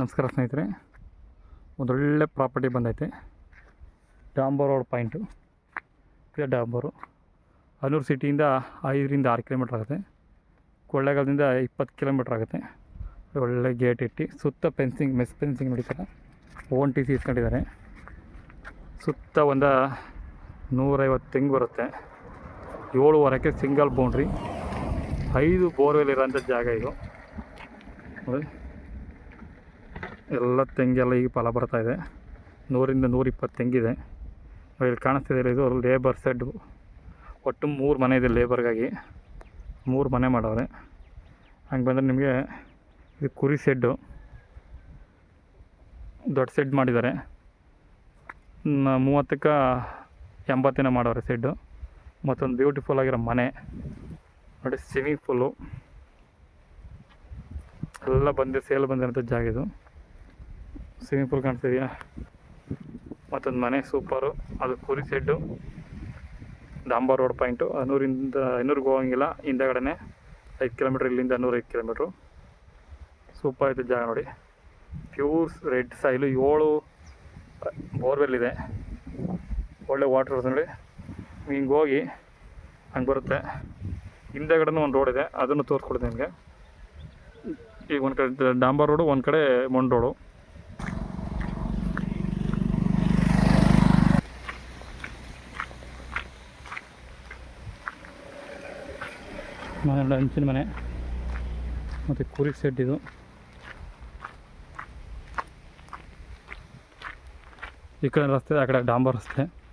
ನಮಸ್ಕಾರ ಸ್ನೇಹಿತರೆ. ಒಂದೊಳ್ಳೆ ಪ್ರಾಪರ್ಟಿ ಬಂದೈತೆ. ಡಾಂಬರ್ ರೋಡ್ ಪಾಯಿಂಟು. ಇದೆ ಡಾಂಬರು. ಹನೂರು ಸಿಟಿಯಿಂದ ಐದರಿಂದ ಆರು ಕಿಲೋಮೀಟ್ರ್ ಆಗುತ್ತೆ. ಕೊಳ್ಳೇಗಾಲದಿಂದ ಇಪ್ಪತ್ತು ಕಿಲೋಮೀಟ್ರ್ ಆಗುತ್ತೆ. ಒಳ್ಳೆ ಗೇಟ್ ಇಟ್ಟು, ಸುತ್ತ ಫೆನ್ಸಿಂಗ್ ಮೆಸ್ ಫೆನ್ಸಿಂಗ್ ನಡೀತಾರೆ ಓನ್ ಟಿ ಸಿ ಇಸ್ಕೊಂಡಿದ್ದಾರೆ. ಸುತ್ತ ಒಂದು ನೂರೈವತ್ತು ತೆಂಗು ಬರುತ್ತೆ. ಏಳುವರೆಗೆ ಸಿಂಗಲ್ ಬೌಂಡ್ರಿ ಐದು ಬೋರ್ವೆಲ್ ಇರೋಂಥ ಜಾಗ ಇದು. ಎಲ್ಲ ತೆಂಗೆಲ್ಲ ಈಗ ಫಲ ಬರ್ತಾ ಇದೆ. ನೂರಿಂದ ನೂರಿಪ್ಪತ್ತು ತೆಂಗಿದೆ. ಇಲ್ಲಿ ಕಾಣಿಸ್ತಿದೆ ಇದು ಲೇಬರ್ ಸೆಡ್ ಒಟ್ಟು ಮೂರು ಮನೆ ಇದೆ ಲೇಬರ್ಗಾಗಿ ಮೂರು ಮನೆ ಮಾಡವ್ರೆ ಹಂಗೆ ಬಂದರೆ ನಿಮಗೆ ಇದು ಕುರಿ ಸೆಡ್ಡು ದೊಡ್ಡ ಸೆಡ್ ಮಾಡಿದ್ದಾರೆ. ಮೂವತ್ತಕ್ಕೆ ಎಂಬತ್ತಿನ ಮಾಡವ್ರೆ ಸೆಡ್ಡು ಮತ್ತೊಂದು ಬ್ಯೂಟಿಫುಲ್ ಆಗಿರೋ ಮನೆ. ನೋಡಿ ಸ್ವಿಮ್ಮಿಂಗ್ ಪೂಲು ಎಲ್ಲ ಬಂದಿರೋ ಸೇಲ್ ಬಂದಿರೋಂಥ ಜಾಗ ಇದು. ಸ್ವಿಮ್ಮಿಂಗ್ ಪೂಲ್ ಕಾಣ್ತಿದೆಯಾ? ಮತ್ತೊಂದು ಮನೆ ಸೂಪರು ಅದು ಕುರಿ ಸೆಡ್ಡು ಡಾಂಬರ್ ರೋಡ್ ಪಾಯಿಂಟು ಹನ್ನೂರಿಂದ ಐನೂರಿಗೆ ಹೋಗಂಗಿಲ್ಲ. ಹಿಂದೆಗಡೆನೆ ಐದು ಕಿಲೋಮೀಟ್ರ್ ಇಲ್ಲಿಂದ ನೂರೈದು ಕಿಲೋಮೀಟ್ರು ಸೂಪರ್ ಐತೆ ಜಾಗ ನೋಡಿ. ಪ್ಯೂರ್ ರೆಡ್ ಸೈಲು ಏಳು ಬೋರ್ವೆಲ್ ಇದೆ. ಒಳ್ಳೆ ವಾಟರ್ ನೋಡಿ. ಹಿಂಗೆ ಹೋಗಿ ಹಂಗೆ ಬರುತ್ತೆ. ಹಿಂದೆಗಡೆನೂ ಒಂದು ರೋಡ್ ಇದೆ. ಅದನ್ನು ತೋರಿಸ್ಕೊಡ್ತೀನಿ ನಿಮಗೆ. ಈಗ ಒಂದು ಕಡೆ ಡಾಂಬರ್ ರೋಡು ಒಂದು ಕಡೆ ಮಣ್ಣು ರೋಡು ಮನೆ ಹಂಚಿನ ಮನೆ. ಮತ್ತು ಕುರಿ ಸೆಡ್ ಇದು. ಈ ಕಡೆ ರಸ್ತೆ, ಆ ಕಡೆ ಡಾಂಬರ್ ರಸ್ತೆ.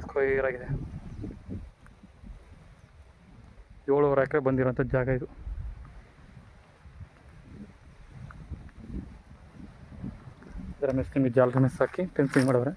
ಸ್ಕ್ವೈರ್ ಆಗಿದೆ. ಏಳುವರೆ ಎಕರೆ ಬಂದಿರೋಂಥ ಜಾಗ ಇದು. ರಮೇಶ್ ನಿಮಗೆ ಜಾಲ್ ರಮೇಶ್ ಹಾಕಿ ಫೆನ್ಸಿಂಗ್ ಮಾಡವ್ರೆ